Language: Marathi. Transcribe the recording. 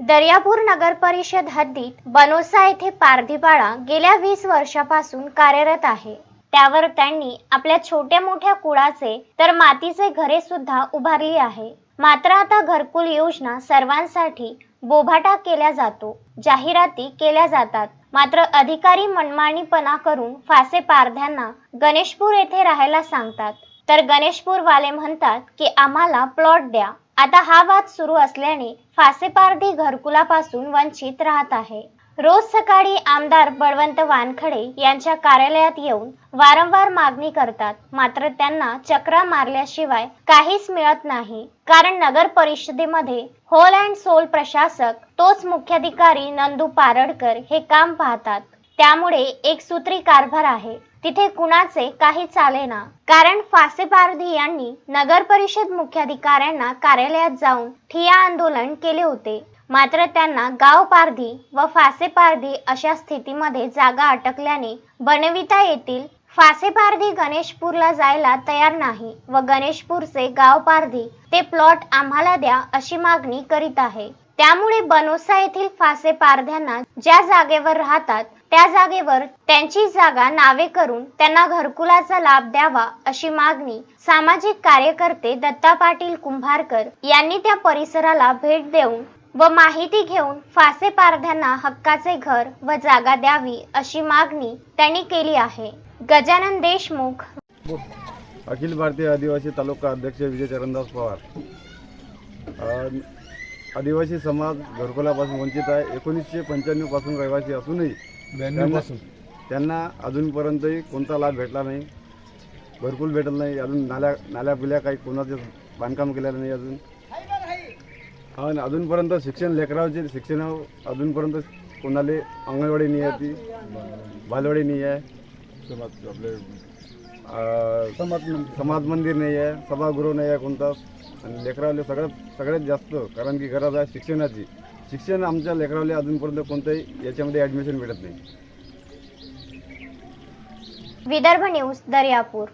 दर्यापूर नगर परिषद हद्दीत बनोसा येथे पारधीपाळा गेल्या वीस वर्षापासून कार्यरत आहे. त्यावर त्यांनी आपल्या छोट्या मोठ्या कुळाचे तर मातीचे घरे सुद्धा उभारली आहे. मात्र आता घरकुल योजना सर्वांसाठी बोभाटा केल्या जातो जाहिराती केल्या जातात. मात्र अधिकारी मनमानीपणा करून फासे पारध्यांना गणेशपूर येथे राहायला सांगतात. तर गणेशपूर वाले म्हणतात की आम्हाला प्लॉट द्या. आता हा वाद सुरू असल्याने फासेपारधी घरकुलापासून वंचित राहत आहे. रोज सकाळी आमदार बळवंत वानखडे यांच्या कार्यालयात येऊन वारंवार मागणी करतात. मात्र त्यांना चक्रा मारल्याशिवाय काहीच मिळत नाही. कारण नगर परिषदेमध्ये होल अँड सोल प्रशासक तोच मुख्याधिकारी नंदू पारडकर हे काम पाहतात. त्यामुळे एक सूत्री कारभार आहे. तिथे कुणाचे काही चालेना कारण फासे पारधी यांनी नगर परिषद मुख्याधिकाऱ्यांना कार्यालयात जाऊन ठिया आंदोलन केले होते. मात्र त्यांना गाव पारधी व फासे पारधी अशा स्थितीमध्ये जागा अटकल्याने बनविता येथील फासे पारधी गणेशपूरला जायला तयार नाही व गणेशपूरचे गाव पारधी ते प्लॉट आम्हाला द्या अशी मागणी करीत आहे. त्यामुळे बनोसा येथील फासे पारध्यांना ज्या जागेवर राहतात त्या जागेवर त्यांची जागा नावे करून त्यांना घरकुलाचा लाभ द्यावा अशी मागणी सामाजिक कार्यकर्ते दत्ता पाटील कुंभारकर यांनी त्या परिसराला भेट देऊन व माहिती घेऊन फासे पारध्यांना हक्काचे घर व जागा द्यावी अशी मागणी त्यांनी केली आहे. गजानन देशमुख. अखिल भारतीय आदिवासी तालुका अध्यक्ष विजय चरणदास पवार. आदिवासी समाज घरकुलापासून वंचित आहे. एकोणीसशे पंच्याण्णवपासून रहिवासी असूनही त्यांना त्यांना अजूनपर्यंतही कोणता लाभ भेटला नाही. घरकुल भेटलं नाही. अजून नाल्या नाल्या बिल्या काही कोणाचे बांधकाम केलेलं नाही अजून. आणि अजूनपर्यंत शिक्षण लेकरावचे शिक्षण अजूनपर्यंत कोणाला अंगणवाडी नाही आहे ती. बालवाडी नाही आहे. अ, समाज मंदिर नाही आहे. सभागृह नाही आहे कोणताच आणि लेकरावले सगळ्यात सगळ्यात जास्त कारण की गरज आहे शिक्षणाची. शिक्षण आमच्या लेकरावले अजूनपर्यंत कोणतंही याच्यामध्ये ॲडमिशन भेटत नाही. विदर्भ न्यूज दर्यापूर.